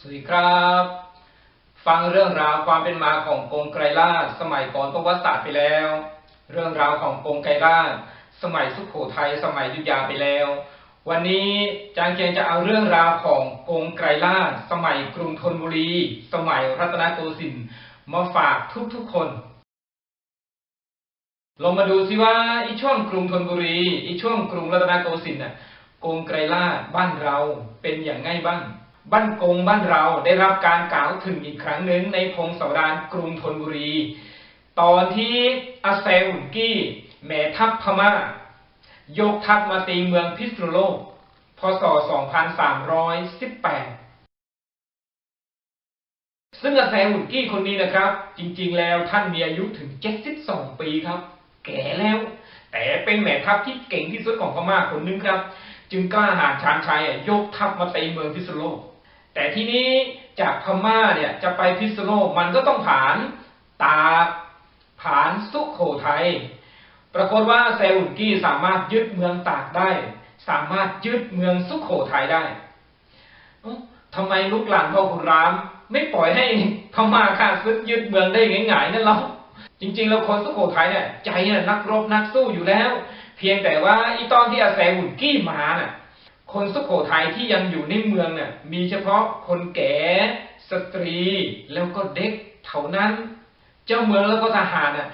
สวัสดีครับ ฟังเรื่องราวความเป็นมาของกงไกรลาชสมัยก่อนประวัติศาสตร์ไปแล้ว เรื่องราวของกงไกรลาชสมัยสุขโขทัยสมัยยุธยาไปแล้ว วันนี้จางเคียงจะเอาเรื่องราวของกงไกรลาชสมัยกรุงธนบุรี สมัยรัตนโกสินทร์มาฝากทุกๆคนลองมาดูสิว่าอีช่วงกรุงธนบุรีอีช่วงกรุงรัตนโกสินทร์น่ะกงไกรลาชบ้านเราเป็นอย่างไงบ้าง บ้านกงบ้านเราได้รับการกล่าวถึงอีกครั้งหนึ่งในพงศาวดารกรุงธนบุรี ตอนที่อาเซอุนกี้แม่ทัพพม่า ยกทัพมาตีเมืองพิษณุโลก พศ 2318 ซึ่งอาแซอุนกี้คนนี้นะครับ จริงๆแล้วท่านมีอายุถึง 72 ปีครับ แก่แล้ว แต่เป็นแม่ทัพที่เก่งที่สุดของพม่าคนหนึงครับ จึงกล้าหาญชาญชัยยกทัพมาตีเมืองพิษณุโลก แต่ที่นี้จากพม่าเนี่ยจะไปพิษณุโลกมันก็ต้องผ่านตากผ่านสุโขทัยปรากฏว่าแซอุนกี้สามารถยึดเมืองตากได้ สามารถยึดเมืองสุโขทัยได้เอ้าทำไมลูกหลานพ่อขุนราม ไม่ปล่อยให้พม่าข้าศึกยึดเมืองได้ง่ายๆนั่นหรอจริงๆแล้วคนสุโขทัยเนี่ยใจน่ะนักรบนักสู้อยู่แล้ว เพียงแต่ว่าอีตอนที่อาแซอุนกี้มาน่ะ คนสุโขทัยที่ยังอยู่ในเมืองเนี่ยมีเฉพาะคนแก่สตรีแล้วก็เด็กเท่านั้น เจ้าเมืองแล้วก็ทหารน่ะ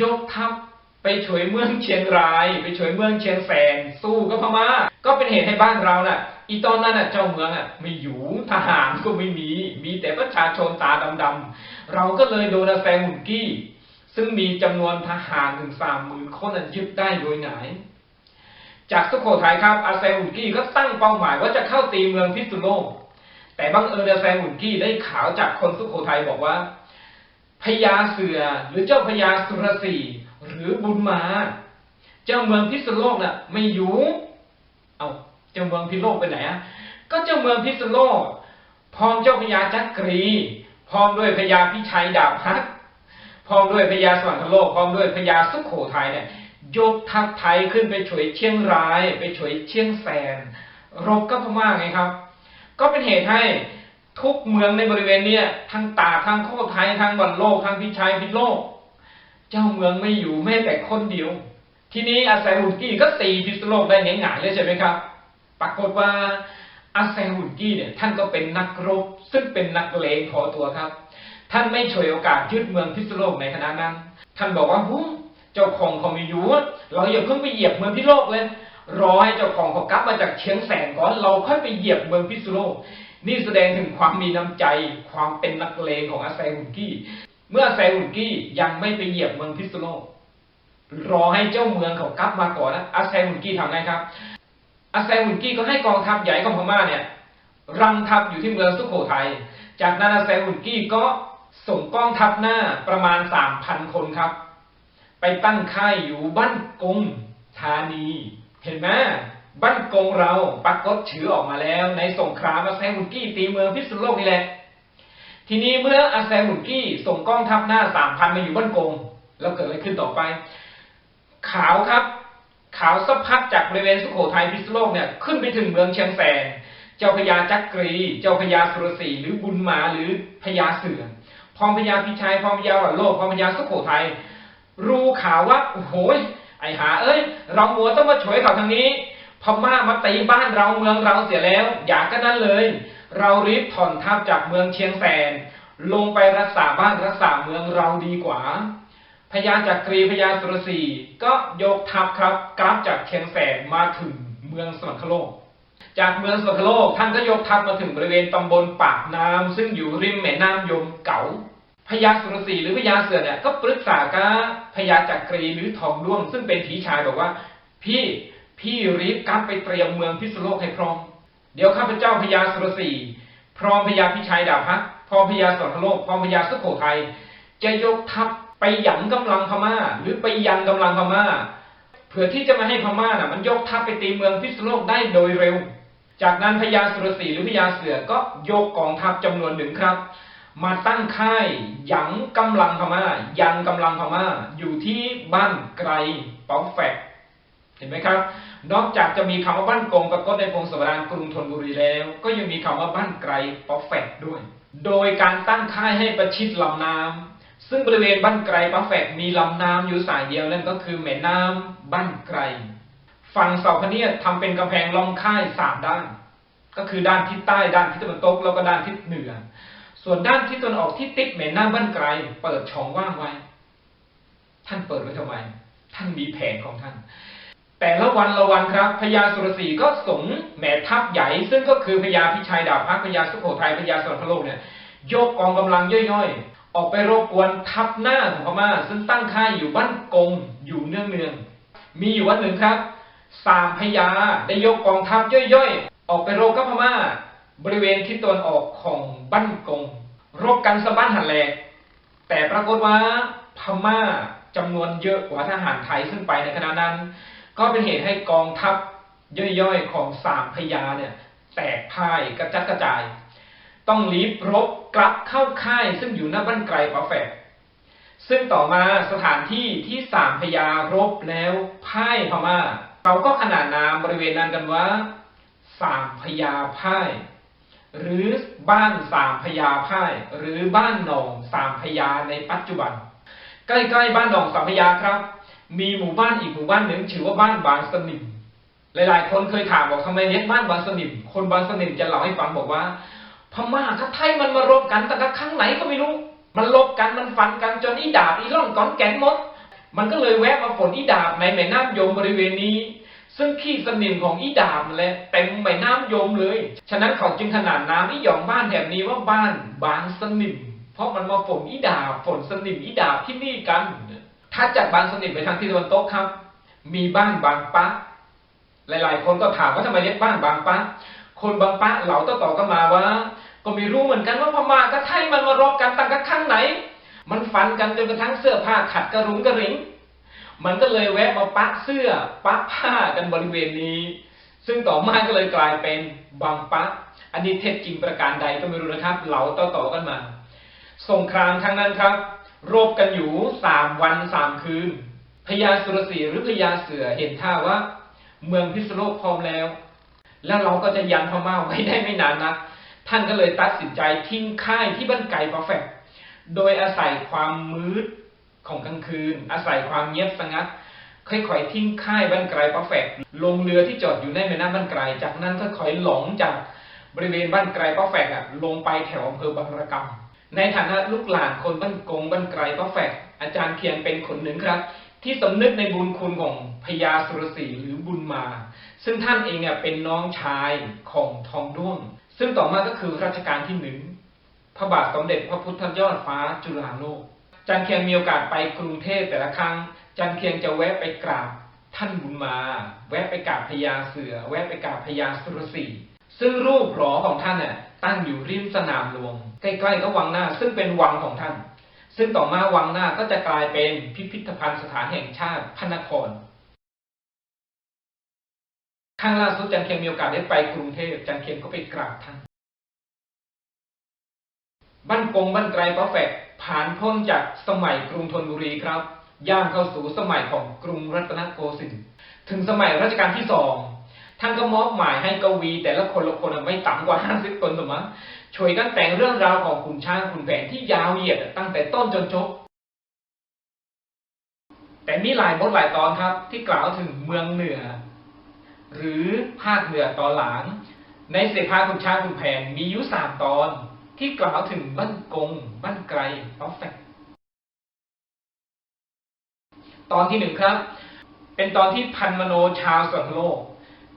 ยกทัพไปช่วยเมืองเชียงราย ไปช่วยเมืองเชียงแสนสู้กับพม่าก็เป็นเหตุให้บ้านเราน่ะ อีตอนนั้นน่ะเจ้าเมืองอะไม่อยู่ทหารก็ไม่มี มีแต่ประชาชนตาดำๆเราก็เลยโดนแซงหุนกี้ ซึ่งมีจำนวนทหารถึงสามหมื่นคนน่ะยึดได้โดยไหงาย จากสุโขทัยครับอาแซอุนกี้ก็ตั้งเป้าหมายว่าจะเข้าตีเมืองพิษณุโลก แต่บังเอิญอาแซอุนกี้ได้ข่าวจากคนสุโขทัยบอกว่าพญาเสือหรือเจ้าพญาสุรสีหรือบุญมา เจ้าเมืองพิษณุโลกน่ะ ไม่อยู่เอาเจ้าเมืองพิษณุโลกไปไหนอะก็เจ้าเมืองพิษณุโลกพร้อมเจ้าพญาจักรี พร้อมด้วยพญาพิชัยดาบฮักพร้อมด้วยพญาสวรรคโลกพร้อมด้วยพญาสุโขทัยเนี่ย ยกทัพไทยขึ้นไปช่วยเชียงราย ไปช่วยเชียงแสน รบกับพม่าไงครับ ก็เป็นเหตุให้ทุกเมืองในบริเวณเนี้ยทั้งตากทั้งโคไทยทั้งวันโลกทั้งพิชัยพิโลก เจ้าเมืองไม่อยู่แม้แต่คนเดียว ทีนี้อาแซฮุนกี้ก็ตีพิษโลกได้ง่ายๆเลยใช่ไหมครับ ปรากฏว่าอาแซฮุนกี้เนี่ยท่านก็เป็นนักรบ ซึ่งเป็นนักเลงพอตัวครับ ท่านไม่ฉวยโอกาสยึดเมืองพิษโลกในขณะนั้น ท่านบอกว่าหู เจ้าของเขาไม่อยู่เราอย่าเพิ่งไปเหยียบเมืองพิโลกเลยรอให้เจ้าของเขากลับมาจากเชียงแสนก่อนเราค่อยไปเหยียบเมืองพิษณุโลกนี่แสดงถึงความมีน้ำใจ ความเป็นนักเลงของอาแซฮุนกี้ เมื่ออาแซฮุนกี้ยังไม่ไปเหยียบเมืองพิษณุโลกรอให้เจ้าเมืองเขากลับมาก่อนนะอาแซฮุนกี้ทำไงครับอาแซฮุนกี้ก็ให้กองทัพใหญ่ของพม่าเนี่ยรังทัพอยู่ที่เมืองสุโขทัยจากนั้นอาแซฮุนกี้ก็ส่งกองทัพหน้าประมาณสามพันคนครับ ไปตั้งค่ายอยู่บ้านกงธานี เห็นไหมบ้านกงเราปรากฏชื่อออกมาแล้ว ในสงครามอาแซฮุนกี้ตีเมืองพิษณุโลกนี่แหละ ทีนี้เมื่ออาแซฮุนกี้ส่งกองทัพหน้าสามพันมาอยู่บ้านกง แล้วเกิดอะไรขึ้นต่อไป ขาวครับ ขาวสักพักจากบริเวณสุโขทัยพิษณุโลกเนี่ยขึ้นไปถึงเมืองเชียงแสน เจ้าพญาจักรี เจ้าพญาสุรศรีหรือบุญมาหรือพญาเสือพร้อมพญาพิชัยพร้อมพญาหวันโลกพร้อมพญาสุโขทัย รู้ข่าวว่าโอ้โหยไอหาเอ้ย เรามัวต้องมาช่วยเขาทางนี้พม่ามาตีบ้านเราเมืองเราเสียแล้ว อยากก็นั้นเลย เรารีบถอนทัพจากเมืองเชียงแสน ลงไปรักษาบ้านรักษาเมืองเราดีกว่าพญาจักรีพญาสุรศีก็ยกทัพครับกลับจากเชียงแสนมาถึงเมืองสวรรคโลก จากเมืองสวรรคโลกท่านก็ยกทัพมาถึงบริเวณตำบลปากน้ำซึ่งอยู่ริมแม่น้ำยมเก๋า พญาสุรศรีหรือพญาเสือเนี่ยก็ปรึกษากับพญาจักรีหรือทองด้วง ซึ่งเป็นผีชายบอกว่า พี่พี่รีบกลับไปเตรียมเมืองพิษโลกให้พร้อม เดี๋ยวข้าพเจ้าพญาสุรศรีพร้อมพญาพิชัยดาบพักพร้อมพญาสวรรคโลกพร้อมพญาสุโขทัยจะยกทัพไปหยันกำลังพม่า หรือไปยันกำลังพม่าเพื่อที่จะมาให้พม่าน่ะ มันยกทัพไปตีเมืองพิษโลกได้โดยเร็ว จากนั้นพญาสุรศรีหรือพญาเสือก็ยกกองทัพจำนวนหนึ่งครับ มาตั้งค่ายยันกำลังพม่ายันกำลังพม่าอยู่ที่บ้านไกรป๋าแฝกเห็นไหมครับ นอกจากจะมีคำว่าบ้านกงปรากฏในพงศาวดารกรุงธนบุรีแล้ว ก็ยังมีคำว่าบ้านไกลป๊อฟแฟกด้วย โดยการตั้งค่ายให้ประชิดลำน้ำซึ่งบริเวณบ้านไกลป๊อฟแฟกมีลำน้ำอยู่สายเดียวนั่นก็คือแม่น้ำบ้านไกลฝั่งเสาพะเนียดทำเป็นกำแพงล้อมค่ายสามด้าน ก็คือด้านทิศใต้ด้านทิศตะวันตกแล้วก็ด้านทิศเหนือ ส่วนด้านทิศตนออกที่ติดแม่น้ำบ้านไกล เปิดช่องว่างไว้ ท่านเปิดไว้ทำไม ท่านมีแผนของท่าน แต่ละวันละวันครับพญาสุรศรีก็ส่งแม่ทัพใหญ่ ซึ่งก็คือพญาพิชัยดาบพักพญาสุโขทัยพญาสวรรคโลกเนี่ยยกกองกำลังย่อยๆ ออกไปรบกวนทัพหน้าของพม่า ซึ่งตั้งค่ายอยู่บ้านกงอยู่เนืองๆมีอยู่วันหนึ่งครับสามพญาได้ยกกองทัพย่อยๆ ออกไปรบกับพม่า บริเวณทิศตะวันออกของบ้านกง รบกันสะบ้านหันแหลก แต่ปรากฏว่าพม่าจำนวนเยอะกว่าทหารไทยซึ่งไปในขณะนั้น ก็เป็นเหตุให้กองทัพย่อยๆของสามพญาเนี่ยแตกพ่ายกระจัดกระจาย ต้องรีบรบกลับเข้าค่ายซึ่งอยู่หน้าบ้านไกลปาแฝกซึ่งต่อมาสถานที่ที่สามพญารบแล้วพ่ายพม่าเขาก็ขนานนามบริเวณนั้นกันว่า สามพญาพ่าย หรือบ้านสามพญาพ่ายหรือบ้านหนองสามพญาในปัจจุบัน ใกล้ๆบ้านหนองสามพญาครับ มีหมู่บ้านอีกหมู่บ้านหนึ่งชื่อว่าบ้านบางสนิมหลายๆ คนเคยถามบอกทำไมเรียกบ้านบางสนิมคนบางสนิมจะเล่าให้ฟังบอกว่า พม่ากับไทยมันมารบกันแต่กับครั้งไหนก็ไม่รู้ มันลบกันมันฟันกันจนอีดาบอีล่องก้อนแก่นมด มันก็เลยแวะมาฝนอีดาบในแม่น้ำยมบริเวณนี้ ซึ่งขี้สนิมของอีดาบนั่นแหละเต็มแม่น้ำยมเลย ฉะนั้นเขาจึงขนานนามอีหยองบ้านแถบนี้ว่าบ้านบางสนิม เพราะมันมาฝนอีดาฝนสนิมอีดาที่นี่กัน ถ้าจากบางสนิมไปทางทิศตะวันตกครับ มีบ้านบางปะ หลาย ๆ คนก็ถามว่าทำไมเรียกบ้านบางปะ คนบางปะเหล่าต่อๆกันมาว่า ก็ไม่รู้เหมือนกันว่าพม่ากับไทยมันมารบกันตั้งแต่ครั้งไหน มันฟันกันจนกระทั่งเสื้อผ้าขัดกระรุงกระริง มันก็เลยแวะมาปะเสื้อปะผ้ากันบริเวณนี้ ซึ่งต่อมาก็เลยกลายเป็นบางปะอันนี้เท็จจริงประการใดก็ไม่รู้นะครับ เหล่าต่อๆกันมา สงครามครั้งนั้นครับ รบกันอยู่สามวันสามคืนพญาสุรศรีหรือพญาเสือเห็นท่าว่า เมืองพิษโลกพร้อมแล้ว แล้วเราก็จะยันพม่าไว้ได้ไม่นานนักท่านก็เลยตัดสินใจทิ้งค่ายที่บ้านไก่ปาแฟกโดยอาศัยความมืด ของกลางคืน อาศัยความเงียบสงัดค่อยๆทิ้งค่ายบ้านไกลปาแฟกลงเรือที่จอดอยู่ในแม่น้ำบ้านไกล จากนั้นค่อยๆหลงจากบริเวณบ้านไกลปาแฟกอะลงไปแถวอำเภอบางระกำในฐานะลูกหลานคนบ้านกงบ้านไกลป้าแฝกอาจารย์เพียงเป็นคนหนึ่งครับ ที่สำนึกในบุญคุณของพญาสุรศรีหรือบุญมา ซึ่งท่านเองเนี่ยเป็นน้องชายของทองด้วง ซึ่งต่อมาก็คือรัชกาลที่หนึ่งพระบาทสมเด็จพระพุทธยอดฟ้าจุฬาโลก จันเคียงมีโอกาสไปกรุงเทพแต่ละครั้ง จันเคียงจะแวะไปกราบท่านบุญมา แวะไปกราบพญาเสือ แวะไปกราบพญาสุรศีซึ่งรูปหล่อของท่านเนี่ยตั้งอยู่ริมสนามหลวง ใกล้ๆกับวังหน้า ซึ่งเป็นวังของท่าน ซึ่งต่อมาวังหน้าก็จะกลายเป็นพิพิธภัณฑ์สถานแห่งชาติพระนครครั้งล่าสุดจันเคียงมีโอกาสได้ไปกรุงเทพจันเคียงก็ไปกราบท่านบ้านกงบ้านไกลป้าแฝก ผ่านพ้นจากสมัยกรุงธนบุรีครับ ย่างเข้าสู่สมัยของกรุงรัตนโกสินทร์ถึงสมัยรัชกาลที่สองท่านก็มอบหมายให้กวีแต่ละคนละคนไม่ต่ำกว่า50คนสมั้งช่วยกันแต่งเรื่องราวของขุนช้างขุนแผนที่ยาวเหยียดตั้งแต่ต้นจนจบแต่มีหลายบทหลายตอนครับ ที่กล่าวถึงเมืองเหนือ หรือภาคเหนือตอนหลัง ในเสภาขุนช้างขุนแผนมีอยู่สามตอน ที่กล่าวถึงบ้านกงบ้านไกลปอฟแฟกตอนที่หนึ่งครับ เป็นตอนที่พันมโนชาวสวนโลก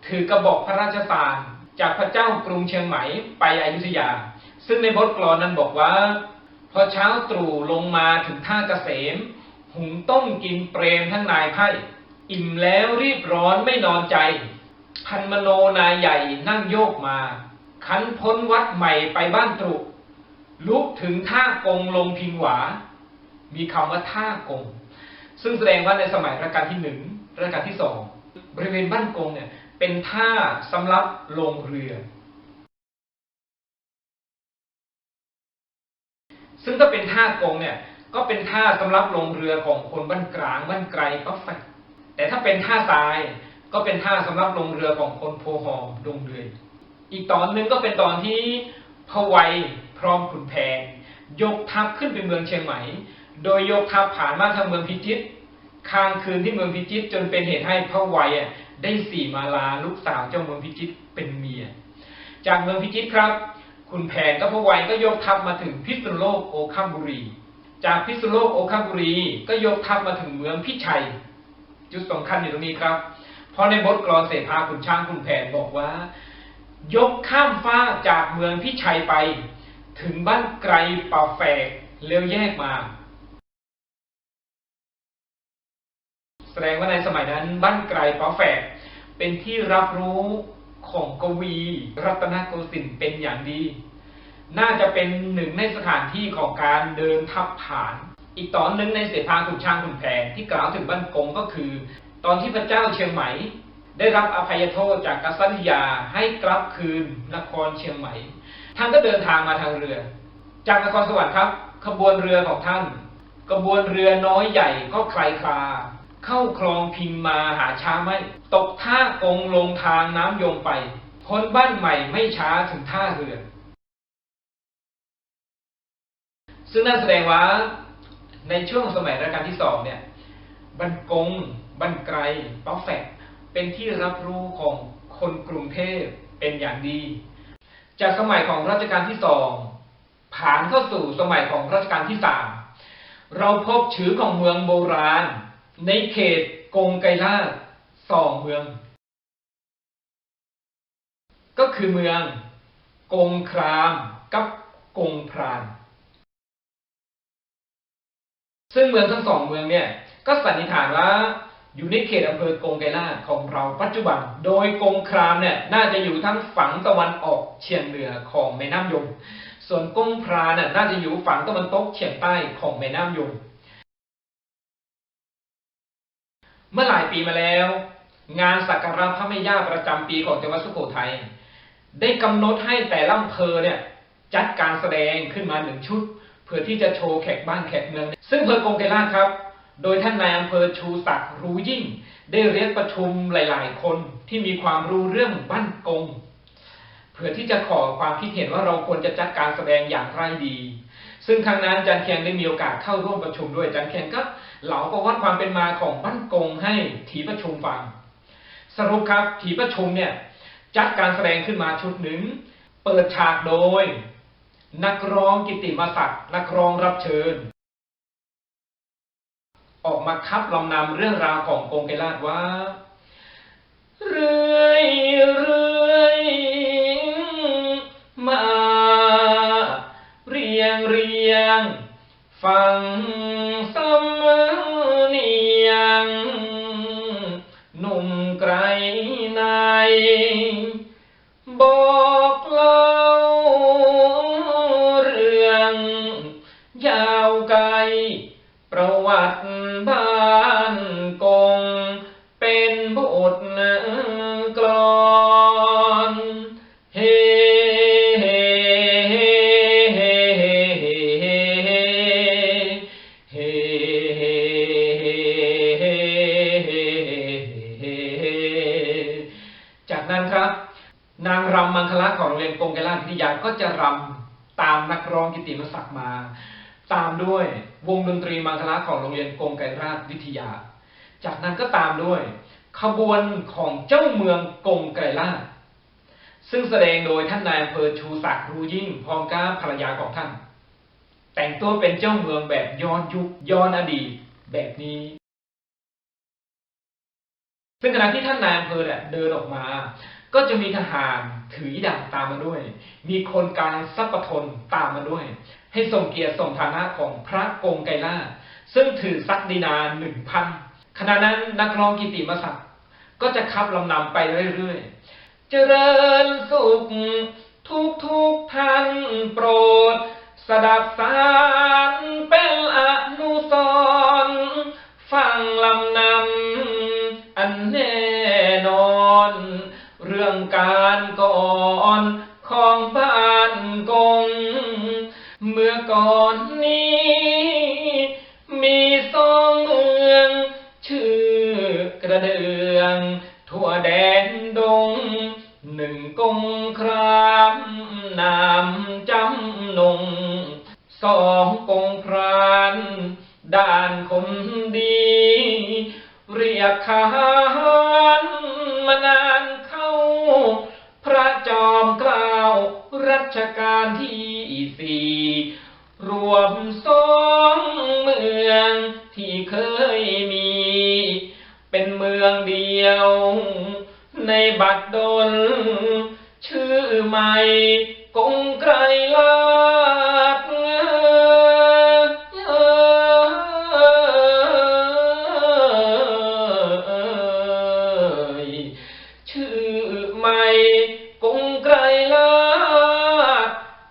ถือกระบอกพระราชทานจากพระเจ้ากรุงเชียงใหม่ไปอยุธยา ซึ่งในบทกลอนนั้นบอกว่า พอเช้าตรู่ลงมาถึงท่าเกษม หุงต้มกินเปรมทั้งนายไพ่อิ่มแล้วรีบร้อนไม่นอนใจ พันมโนนายใหญ่นั่งโยกมา ขันพ้นวัดใหม่ไปบ้านตรุ ลุกถึงท่ากงลงพิงหวา มีคำว่าท่ากง ซึ่งแสดงว่าในสมัยรัชกาลที่หนึ่งรัชกาลที่สองบริเวณบ้านกงเนี่ยเป็นท่าสำหรับลงเรือ ซึ่งถ้าเป็นท่ากงเนี่ยก็เป็นท่าสำหรับลงเรือของคนบ้านกลางบ้านไกลก็แฟกแต่ถ้าเป็นท่าทรายก็เป็นท่าสำหรับลงเรือของคนโพหอมลงเรือ อีกตอนหนึ่งก็เป็นตอนที่พระไวย ร้อมขุนแผนยกทัพขึ้นไปเมืองเชียงใหม่ โดยยกทัพผ่านมาทางเมืองพิจิตรค้างคืนที่เมืองพิจิตรจนเป็นเหตุให้พระไวยได้สี่มาลาลูกสาวเจ้าเมืองพิจิตรเป็นเมีย จากเมืองพิจิตรครับ คุณแผนกับพระไวยก็ยกทัพมาถึงพิษณุโลกโอคัมบุรี จากพิษณุโลกโอคัมบุรีก็ยกทัพมาถึงเมืองพิชัย จุดสำคัญอยู่ตรงนี้ครับ เพราะในบทกลอนเสภาขุนช้างขุนแผนบอกว่า ยกข้ามฟ้าจากเมืองพิชัยไป ถึงบ้านไกลป่าแฝกแล้วแยกมา แสดงว่าในสมัยนั้นบ้านไกลป่าแฝกเป็นที่รับรู้ของกวี รัตนโกสินทร์เป็นอย่างดี น่าจะเป็นหนึ่งในสถานที่ของการเดินทัพผ่าน อีกตอนหนึ่งในเสภาขุนช้างขุนแผนที่กล่าวถึงบ้านกงก็คือ ตอนที่พระเจ้าเชียงใหม่ได้รับอภัยโทษจากกษัตริยาให้กลับคืนนครเชียงใหม่ ท่านก็เดินทางมาทางเรือ จากนครสวรรค์ครับ ขบวนเรือของท่านกระบวนเรือน้อยใหญ่ก็ใครคลา เข้าคลองพิงมาหาช้าไม่ ตกท่ากงลงทางน้ำยมไป พ้นบ้านใหม่ไม่ช้าถึงท่าเรือ ซึ่งนั่นแสดงว่า ในช่วงสมัยรัชกาลที่สองเนี่ยบันกง บันไกรป๊อฟแฟกเป็นที่รับรู้ของคนกรุงเทพเป็นอย่างดี จากสมัยของรัชกาลที่สองผ่านเข้าสู่สมัยของรัชกาลที่สามเราพบชื่อของเมืองโบราณ ในเขตกงไกรลาดสองเมือง ก็คือเมือง กงครามกับกงพราน ซึ่งเมืองทั้งสองเมืองเนี่ย ก็สันนิษฐานว่า อยู่ในเขตอำเภอกงไกรลาของเราปัจจุบัน โดยกงครามเนี่ยน่าจะอยู่ทั้งฝั่งตะวันออกเฉียงเหนือของแม่น้ำยม ส่วนกงพรานน่ะน่าจะอยู่ฝั่งตะวันตกเฉียงใต้ของแม่น้ำยม เมื่อหลายปีมาแล้ว งานสักการะพระแม่ย่าประจำปีของจังหวัดสุโขทัยได้กำหนดให้แต่ละอำเภอเนี่ยจัดการแสดงขึ้นมาหนึ่งชุด เพื่อที่จะโชว์แขกบ้านแขกเมือง ซึ่งอำเภอกงไกรลาครับ โดยท่านนายอำเภอชูศักดิ์รู้ยิ่ง ได้เรียกประชุมหลาย ๆ คนที่มีความรู้เรื่องบ้านกงเพื่อที่จะขอความคิดเห็นว่าเราควรจะจัดการแสดงอย่างไรดี ซึ่งครั้งนั้นจันเคียงได้มีโอกาสเข้าร่วมประชุมด้วยจันเคียงก็เหลาประวัติความเป็นมาของบ้านกงให้ถีประชุมฟัง สรุปครับถีประชุมเนี่ยจัดการแสดงขึ้นมาชุดหนึ่งเปิดฉากโดย นักร้องกิตติมศักดิ์นักร้องรับเชิญ ออกมาคับลำนำเรื่องราวของกงไกลาดว่า เรื่อยเรื่อยมา เรียงเรียง ฟังสำเนียง รำตามนักร้องกิติมศักดิ์มา ตามด้วยวงดนตรีมังคละของโรงเรียนกงไกรราชวิทยา จากนั้นก็ตามด้วย ขบวนของเจ้าเมืองกงไกรลาชซึ่งแสดงโดยท่านนายอำเภอชูศักดิ์รู้ยิ่งพร้อมกับภรรยาของท่าน แต่งตัวเป็นเจ้าเมืองแบบย้อนยุคย้อนอดีตแบบนี้ ซึ่งขณะที่ท่านนายอำเภอเนี่ยเดินออกมา ก็จะมีทหาร ถือดาบตามมาด้วย มีคนกลางซัพพทนตามมาด้วย ให้ส่งเกียรติส่งฐานะของพระโกงไกรลาซึ่งถือซักดินาหนึ่งพันขณะนั้นนักร้องกิติมศักดิ์ก็จะขับลำนำไปเรื่อยๆ เจริญสุขทุกทุกท่านโปรด สดับสาานคนดี เรียกขา ม่กงไกรลา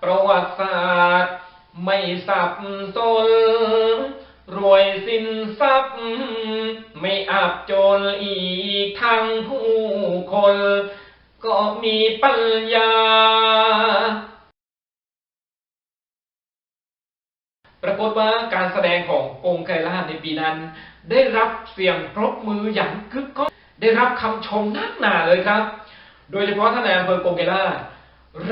ประวัติศาสตร์ไม่สับสนรวยสินทรัพย์ ไม่อับจนอีกทั้งผู้คน ก็มีปัญญา ปรากฏว่าการแสดงขององค์ไกรลาในปีนั้น ได้รับเสียงปรบมืออย่างกึกก้องได้รับคำชมนักหนาเลยครับ โดยเฉพาะท่านนายอำเภอกงไกรลา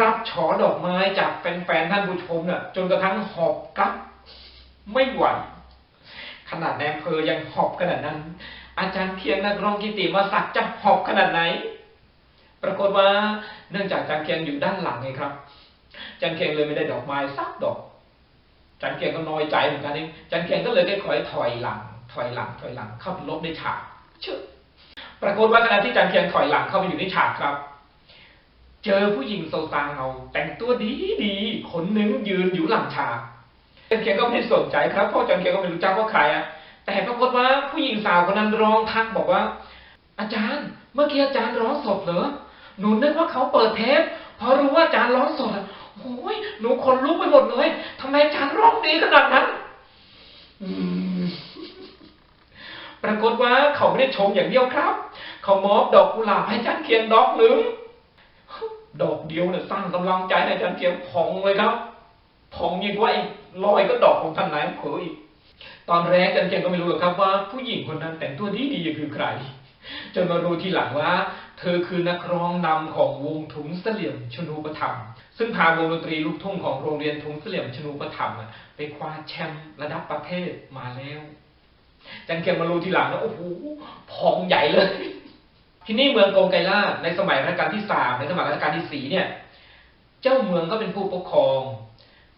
รับฉอดอกไม้จากแฟนๆท่านผู้ชมน่ะ จนกระทั่งหอบกลับไม่ไหวขนาดในอำเภอยังหอบขนาดนั้น อาจารย์เทียนนักร้องกิติมาศักดิ์จะหอบขนาดไหน ปรากฏว่าเนื่องจากอาจารย์เคียงอยู่ด้านหลังไงครับอาจารย์เคียงเลยไม่ได้ดอกไม้สักดอกอาจารย์เคียงก็น้อยใจเหมือนกันเองอาจารย์เคียงก็เลยได้คอยถอยหลัง ถอยหลัง ถอยหลัง เข้าไปลบในฉากชึปรากฏว่าขณะที่อาจารย์เคียงถอยหลังเข้าไปอยู่ในฉากครับ เจอผู้หญิงโซซางเอาแต่งตัวดีดีคนหนึงยืนอยู่หลังฉากอาจารย์เคียงก็ไม่ได้สนใจครับเพราะอาจารย์เคียงก็ไม่รู้จักว่าใครอะแต่ปรากฏว่าผู้หญิงสาวคนนั้นร้องทักบอกว่า อาจารย์ เมื่อกี้อาจารย์ร้องสดเหรอหนูนึกว่าเขาเปิดเทปพอรู้ว่าอาจารย์ร้องสดอะโอ้ยหนูขนลุกไปหมดเลยทำไมอาจารย์ร้องดีขนาดนั้นปรากฏว่าเขาไม่ได้ชมอย่างเดียวครับ เขามอบดอกกุหลาบให้อาจารย์เคียงดอกหนึ่ง ดอกเดียวเนี่ยสร้างกำลังใจให้อาจารย์เคียงพองเลยครับพองยิ่งกว่าอีกลอยก็ดอกของท่านนายอำเภออีกตอนแรกอาจารย์เคียงก็ไม่รู้หรอกครับว่าผู้หญิงคนนั้นแต่งตัวดีดีคือใคร จนมารู้ทีหลังว่า เธอคือนักร้องนำของวงถุงเสลี่ยมชนูปถัมซึ่งพาวงดนตรีลูกทุ่งของโรงเรียนถุงเสลี่ยมชนูปถัมภ์อะไปคว้าแชมป์ระดับประเทศมาแล้วจันเคียนมารู้ทีหลังแล้วโอ้โหพองใหญ่เลย ที่นี่เมืองกงไกรลาในสมัยรัชกาลที่สามในสมัยรัชกาลที่สี่เนี่ย เจ้าเมืองก็เป็นผู้ปกครอง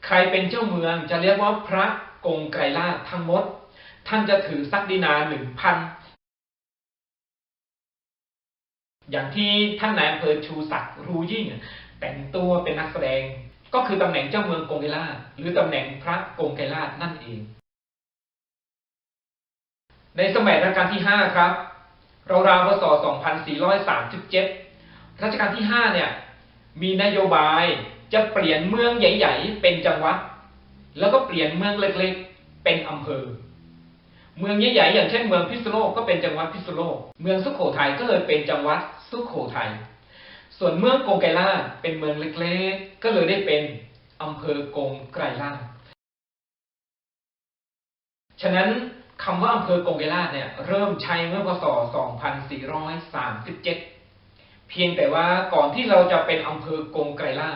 ใครเป็นเจ้าเมืองจะเรียกว่าพระกงไกรลาทั้งหมด ท่านจะถือศักดินาหนึ่งพันอย่างที่ท่านนายอำเภอชูศักดิ์รู้ยิ่ง แต่งตัวเป็นนักแสดงก็คือตำแหน่งเจ้าเมืองกงไกรลาหรือตำแหน่งพระกงไกรลานั่นเอง ในสมัยรัชกาลที่5ครับ ราวๆพศ 2437 รัชกาลที่ 5 เนี่ย มีนโยบายจะเปลี่ยนเมืองใหญ่ ๆ เป็นจังหวัด แล้วก็เปลี่ยนเมืองเล็กๆ เป็นอำเภอ เมืองใหญ่ๆ อย่างเช่นเมืองพิษณุโลกก็เป็นจังหวัดพิษณุโลก เมืองสุโขทัยก็เลยเป็นจังหวัดสุโขทัย ส่วนเมืองกงไกรลาเป็นเมืองเล็กๆ ก็เลยได้เป็นอำเภอกงไกรลาฉะนั้น คำว่าอำเภอกงไกรลาเนี่ยเริ่มใช้เมื่อพศ 2437 เพียงแต่ว่าก่อนที่เราจะเป็นอำเภอกงไกรลา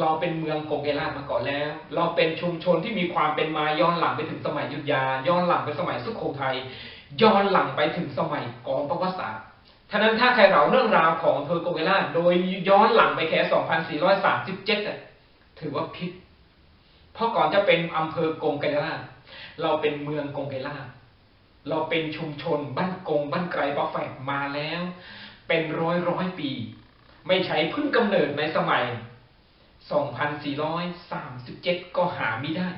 เราเป็นเมืองกงไกรลามาก่อนแล้ว เราเป็นชุมชนที่มีความเป็นมาย้อนหลังไปถึงสมัยยุทธยา ย้อนหลังไปสมัยสุโขทัย ย้อนหลังไปถึงสมัยก่อนประวัติศาสตร์ฉะนั้นถ้าใครเราเรื่องราวของอำเภอกงไกรลาโดยย้อนหลังไปแค่ 2437 ถือว่าผิด เพราะก่อนจะเป็นอำเภอกงไกรลา เราเป็นเมืองกงไกรลาเราเป็นชุมชนบ้านกงบ้านไกรปะแฝกมาแล้ว เป็นร้อยร้อยปี ไม่ใช่เพิ่งกำเนิดในสมัย 2437 ก็หาไม่ได้